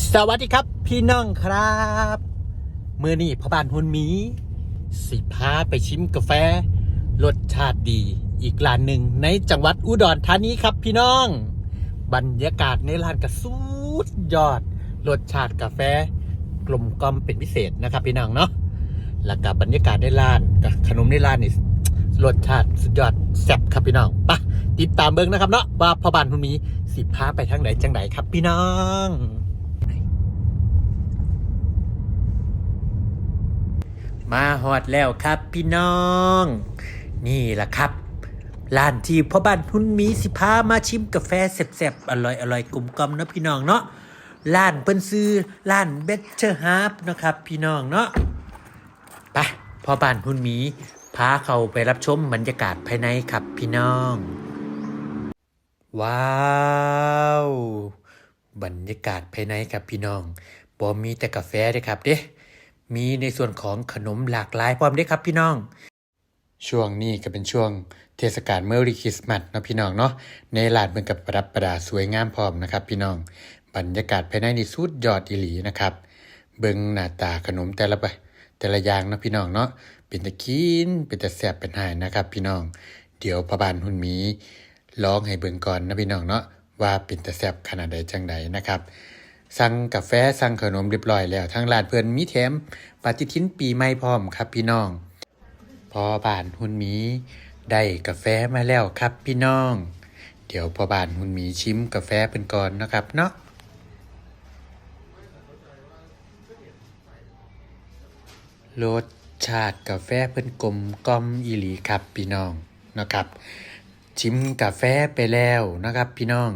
สวัสดีครับ พี่น้องครับเมื่อนี้พ่อบ้านหุนมี สิพาไปชิมกาแฟ รสชาติดีอีกร้านหนึ่งในจังหวัดอุดรธานีครับพี่น้อง บรรยากาศในร้านก็สุดยอด รสชาติกาแฟ กลมกล่อมเป็นพิเศษนะครับพี่น้องเนาะแล้วก็บรรยากาศในร้านกับขนมในร้านนี่รสชาติสุดยอดแซ่บครับพี่น้องไปะติดตามเบิ้งนะครับเนาะว่าพ่อบ้านหุนมีสิพาไปทางไหนจังไหนครับพี่น้อง มาฮอดแล้วครับพี่น้อง นี่แหละครับร้านที่พ่อบ้านทุนมีสิพามาชิมกาแฟแซ่บๆอร่อยอร่อยกลมกลมนะพี่น้องเนาะร้านเปิ้นซื้อร้านเบเชอร์ฮาร์ปนะครับพี่น้องเนาะไปพ่อบ้านทุนมีพาเขาไปรับชมบรรยากาศภายในครับพี่น้อง ว้าว บรรยากาศภายในครับพี่น้องบ่มีแต่กาแฟเด้อครับเด้ มีในส่วนของขนมหลากหลายพร้อมด้อครับพี่น้อง ช่วงนี้ก็เป็นช่วงเทศกาลเมอริคริสต์มาสเนาะพี่น้องเนาะในร้านเพิ่นกับประดับประดาสวยงามพร้อมนะครับพี่น้อง บรรยากาศภายในนี่สุดยอดอีหลีนะครับ เบิ่งหน้าตาขนมแต่ละไปแต่ละอย่างเนาะพี่น้องเนาะเป็นตะกินเป็นตะแซ่บเป็นหายนะครับ พี่น้อง เดี๋ยวพระบานหุ่นมีลองให้เบิ่งก่อนนะพี่น้องเนาะว่าเป็นตะแซ่บขนาดใดจังใดนะครับ สั่งกาแฟสั่งขนมเรียบร้อยแล้วทางร้านเพิ่อนมีแถมปฏิทินปีใหม่พร้อมครับพี่น้อง พอบ้านหุ่นหมีได้กาแฟมาแล้วครับพี่น้อง เดี๋ยวพอบ้านหุ่นหมีชิมกาแฟเป็นก่อนนะครับเนาะรสชาติกาแฟเพิ่นกลมกล่อมอีหลีครับพี่น้องนะครับ ชิมกาแฟไปแล้วนะครับ พี่น้อง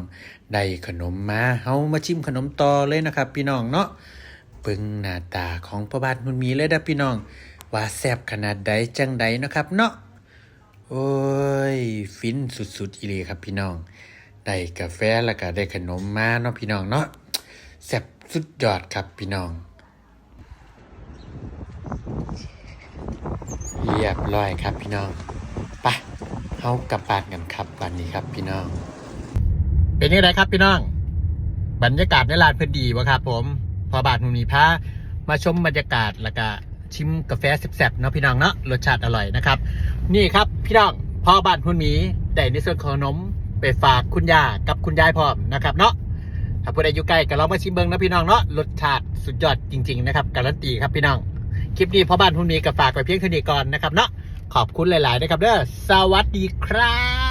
ได้ขนมมาเฮามาชิมขนมต่อเลยนะครับ พี่น้องเนาะเบิ่งหน้าตาของพ่อบ้านมันมีเลยนะพี่น้อง ว่าแซ่บขนาดใดจังใดนะครับเนาะโอ้ยฟินสุดๆอีหลีครับพี่น้องได้กาแฟแล้วก็ได้ขนมมาเนาะพี่น้องเนาะแซ่บสุดยอดครับพี่น้องเรียบร้อยครับพี่น้อง เฮากลับบ้านกันครับวันนี้ครับพี่น้อง เป็นยังไงครับพี่น้อง บรรยากาศในร้านเพื่อดีวะครับ ผม พอบาทมุนีพามาชมบรรยากาศแล้วก็ชิมกาแฟแซ่บๆเนาะพี่น้องเนาะรสชาติอร่อยนะครับ นี่ครับพี่น้องพอบ้านคุณหมีได้ในส่วนขอนมไปฝากคุณย่ากับคุณยายพร้อมนะครับเนาะถ้าผู้ใดอยู่ใกล้ก็ลองมาชิมเบิ้งนะพี่น้องเนาะรสชาติสุดยอดจริง ๆ นะครับการันตีครับพี่น้องคลิปนี้พ่อบ้านคุณหมีก็ฝากไปเพียงเท่านี้ก่อนนะครับเนาะ ขอบคุณหลาย ๆ นะครับเด้อสวัสดีครับ